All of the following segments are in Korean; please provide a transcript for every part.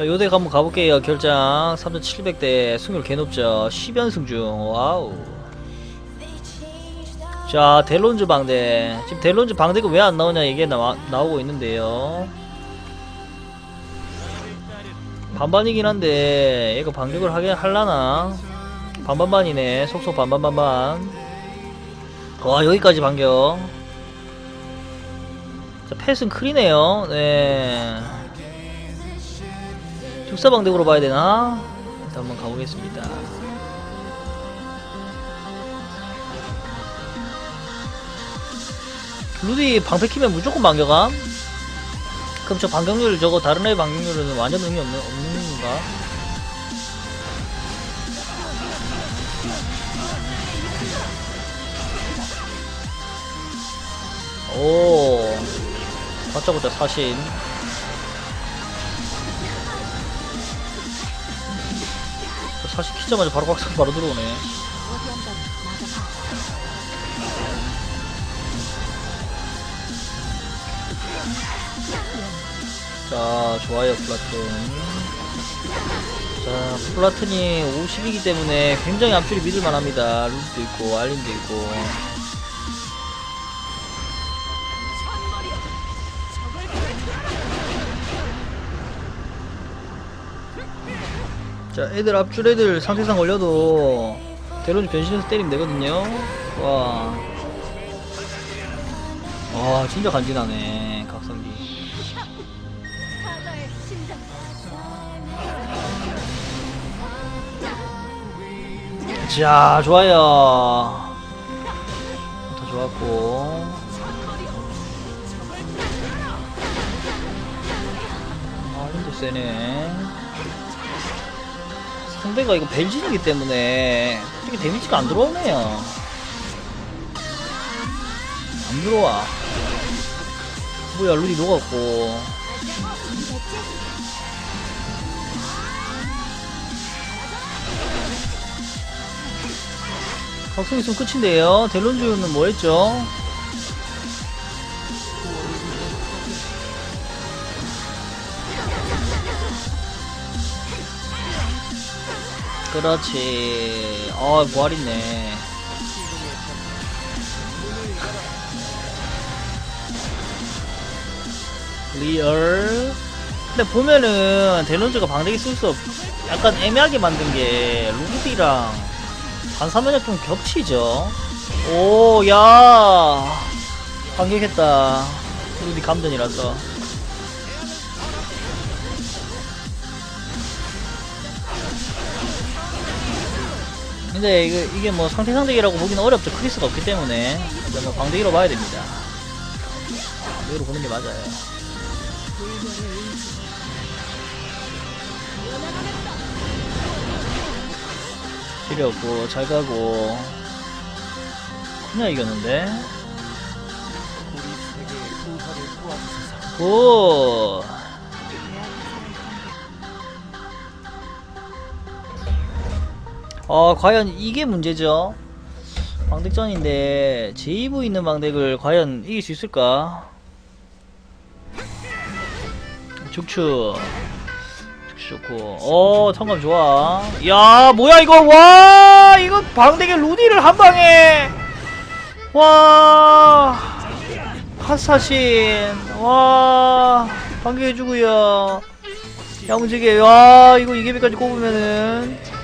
자, 요덱 한번 가볼게요. 결장 3700대 승률 개높죠. 10연승 중. 와우. 자, 델론즈 방대. 지금 델론즈 방대가 왜 안 나오냐 얘기 나와, 나오고 있는데요. 반반이긴 한데 얘가 반격을 하게 할라나? 반반반이네. 속속 반반반반. 와, 여기까지 반격. 자, 패스는 크리네요. 네. 특사방대으로 봐야 되나? 일단 한번 가보겠습니다. 루디 방패 키면 무조건 반격함? 그럼 저 반격률 저거 다른 애 반격률은 완전 의미 없는, 없는 건가? 오 다짜고짜 사신 사실 키자마자 바로 박살 바로 들어오네. 자 좋아요 플라툰 자 플라툰이 50이기 때문에 굉장히 앞줄이 믿을만 합니다. 룰도 있고 알림도 있고 자 애들 앞줄 애들 상태상 걸려도 대론이 변신해서 때리면 되거든요. 와. 와 진짜 간지나네 각성기. 자 좋아요. 더 좋았고. 아 힘도 세네 상대가 이거 벨진이기 때문에 이게 데미지가 안 들어오네요. 안 들어와. 뭐야 루디 녹았고. 각성 있으면 끝인데요. 델론주는 뭐 했죠? 그렇지. 아 부활있네. 리얼 근데 보면은 델론즈가 방대기 쓸 수 없 약간 애매하게 만든 게 루디랑 반사면역 좀 겹치죠? 오야. 반격했다. 루디 감전이라서 근데 이게, 이게 뭐 상태 상대기라고 보기는 어렵죠. 크리스가 없기 때문에. 일단 뭐 방대기로 봐야 됩니다. 방대기로 보는 게 맞아요. 필요 없고 잘 가고. 그냥 이겼는데. 굿 어, 과연 이게 문제죠. 방덱전인데 제이브 있는 방덱을 과연 이길 수 있을까? 축축 축축 좋고. 어 청감 좋아. 야 뭐야 이거? 와 이거 방덱에 루디를 한 방에. 와 핫사신. 와 방격해주고요. 야무지게. 와 이거 이계비까지 꼽으면은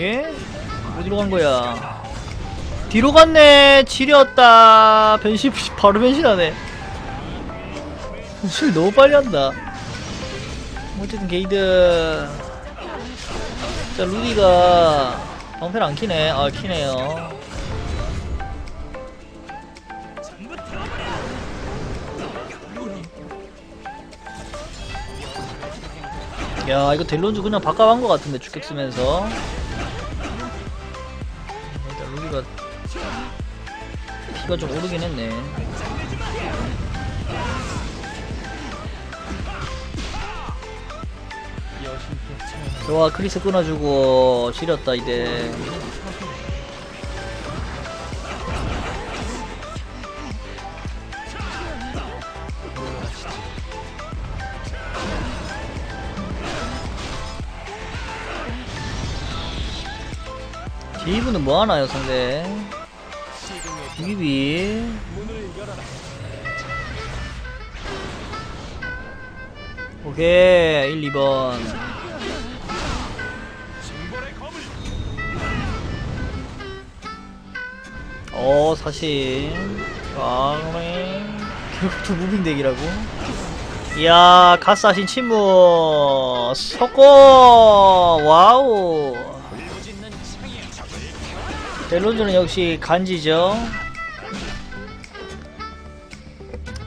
예? 어디로 간 거야? 뒤로 갔네. 지렸다. 변신 바로 변신하네. 술 너무 빨리 한다. 어쨌든 게이드. 자 루디가 방패를 안 키네. 아 키네요. 야 이거 델론즈 그냥 바꿔간 것 같은데 축격 쓰면서 루디가 피가 좀 오르긴 했네. 좋아 크리스 끊어주고 지렸다 이제 제이브는 뭐 하나요 상대? 비비비 오케이 1, 2번. 어 사실. 강랭 결국 두 무빙 덱이라고? 이야 가스하신 침묵 석고 와우 델론즈는 역시 간지죠.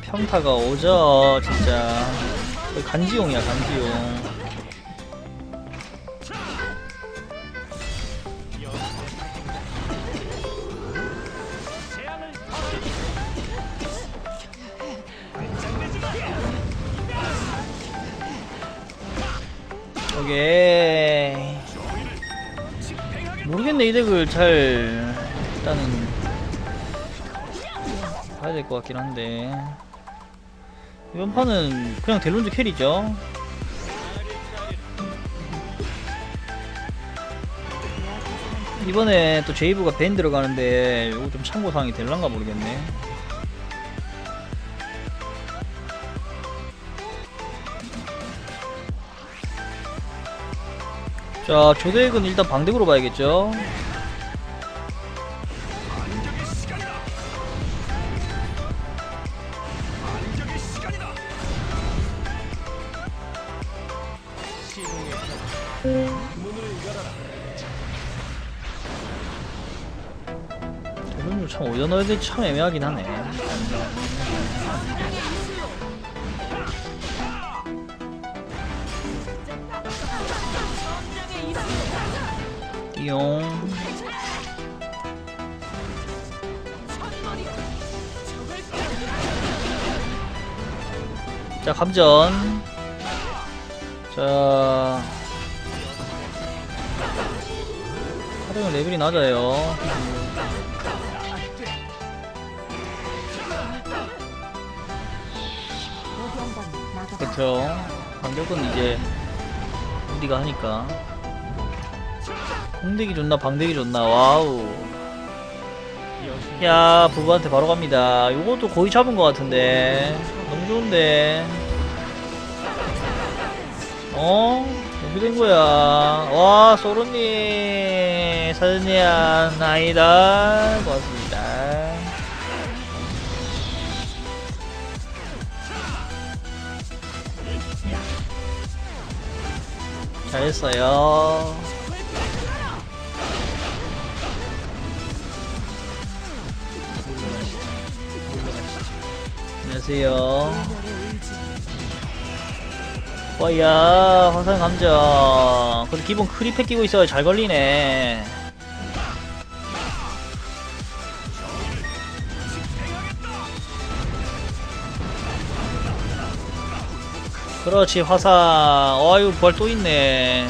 평타가 오죠 진짜. 간지용이야 간지용. 오케이 모르겠네 이 덱을 잘 일단은 봐야 될 것 같긴 한데. 이번 판은 그냥 델론즈 캐리죠. 이번에 또 제이브가 밴 들어가는데 이거 좀 참고사항이 될란가 모르겠네 자 조덱은 일단 방덱으로 봐야겠죠. 델론즈 참 어디다 넣어야 될지 참 애매하긴 하네 띠용. 자 감전. 자. 활용 레벨이 낮아요. 그렇죠 반격은 이제 우리가 하니까 공대기 좋나 방대기 좋나 와우. 야 부부한테 바로 갑니다. 요것도 거의 잡은 것 같은데. 너무 좋은데. 어? 어떻게 된 거야? 와 소르님 사전예안 아니다. 고맙습니다. 잘했어요 안녕하세요. 와야 화산 감정. 근데 기본 크리팩 끼고 있어야 잘 걸리네. 그렇지 화산. 어유 부활 또 있네.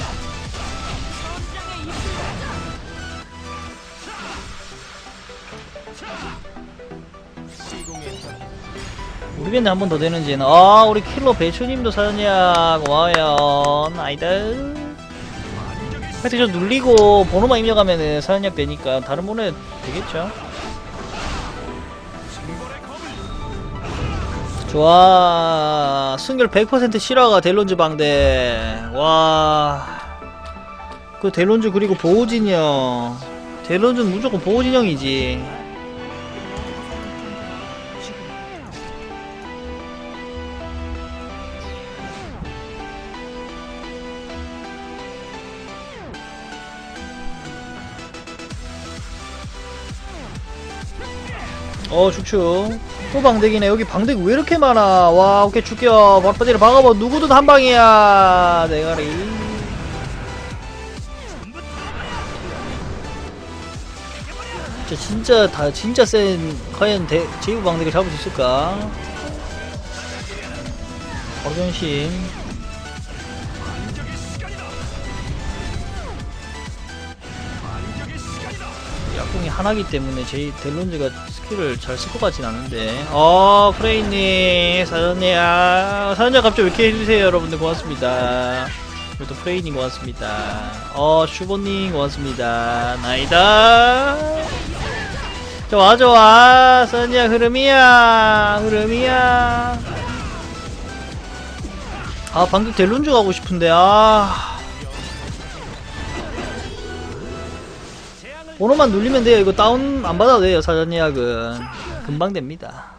모르겠네 한번 더 되는지는 아 우리 킬러 배추님도 사연이야 고마워요. 나이들. 하여튼 저 눌리고 번호만 입력하면은 사연약 되니까 다른 번호에 되겠죠? 좋아. 승결 100% 실화가 델론즈 방대. 와그 델론즈 그리고 보호진영 델론즈는 무조건 보호진영이지 어 축축 또 방대기네. 여기 방대기 왜 이렇게 많아? 와 오케이 죽여 바빠지를 박아봐. 누구든 한 방이야. 대가리. 진짜 진짜 다 진짜 센 과연 대, 제이브 방대기 잡을 수 있을까? 변신 약공이 하나기 때문에 제이 델론즈가 스킬을 잘 쓸 것 같진 않은데 어 프레이님 사전이야 사전자 갑자기 왜 이렇게 해주세요 여러분들 고맙습니다 또 프레이님 고맙습니다. 어, 슈보님 고맙습니다. 나이다. 좋아, 좋아. 선이야, 흐름이야. 흐름이야. 아, 방금 델룬즈 가고 싶은데, 아. 번호만 눌리면 돼요. 이거 다운 안 받아도 돼요. 사전 예약은. 금방 됩니다.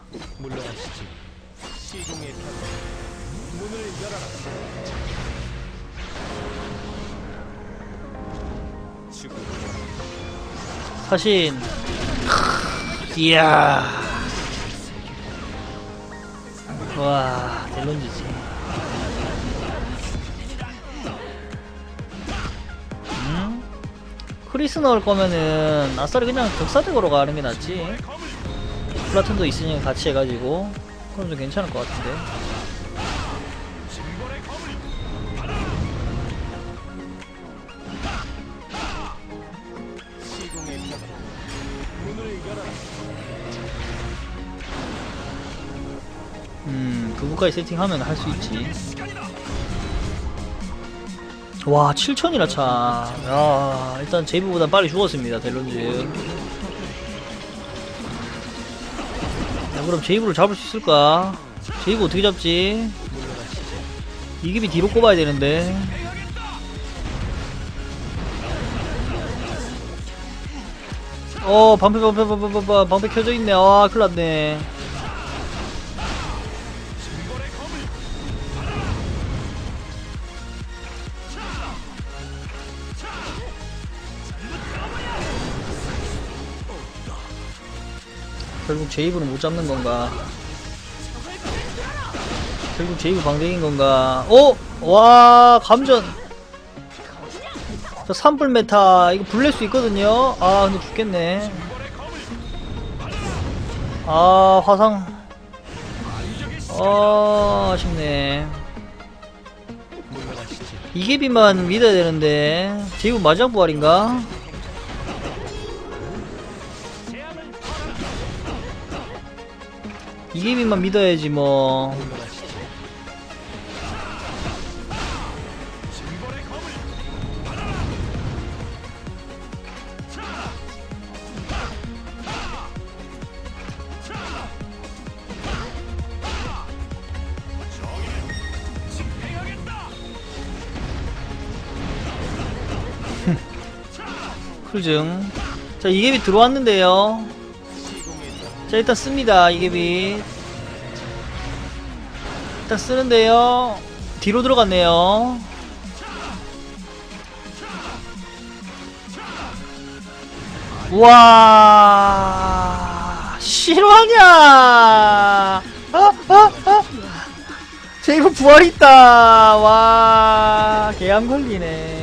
사신. 이야. 와, 델론즈지. 크리스 넣을 거면은 아싸리 그냥 적사적으로 가는 게 낫지. 플라톤도 있으니까 같이 해가지고. 그럼 좀 괜찮을 것 같은데. 음, 그거까지 세팅하면 할 수 있지. 와, 7천이나 차. 야, 일단 제이브보다 빨리 죽었습니다, 델론즈. 야, 그럼 제이브를 잡을 수 있을까? 제이브 어떻게 잡지? 이깁이 뒤로 꼽아야 되는데. 어, 방패, 방패, 방패, 방패, 방패 켜져 있네. 아, 큰일 났네. 제이브는 못 잡는 건가? 결국 제이브 방댕인 건가? 오! 와, 감전! 저 산불 메타, 이거 불낼 수 있거든요? 아, 근데 죽겠네. 아, 화상. 아, 아쉽네. 이계비만 믿어야 되는데, 제이브 마지막 부활인가? 이계비만 믿어야지 뭐. 크루징. 자, 이계비 들어왔는데요. 자, 일단 씁니다, 이계비. 일단 쓰는데요. 뒤로 들어갔네요. 와, 실화냐? 아, 아, 아. 제이브 부활 있다. 와, 개암 걸리네.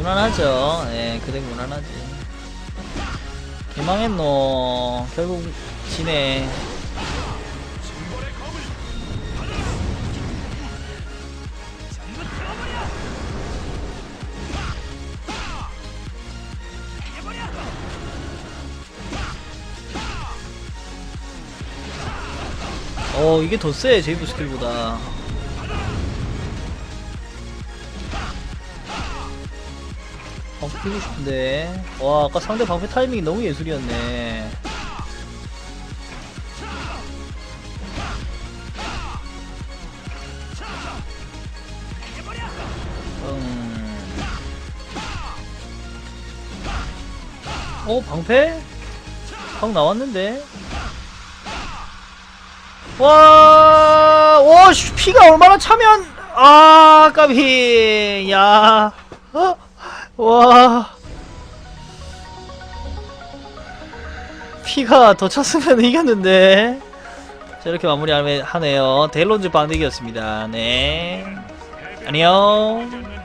무난하죠. 예, 그대 무난하지. 개망했노. 결국 지네. 어, 이게 더 세, 제이브 스킬보다. 방패 피고 싶은데 와 아까 상대 방패 타이밍이 너무 예술이었네 음. 어 방패? 방 나왔는데 와, 와, 씨, 피가 얼마나 차면, 아, 까비, 야, 어? 와, 피가 더 찼으면 이겼는데. 자, 이렇게 마무리하네요. 델론즈 방대기였습니다. 네. 안녕.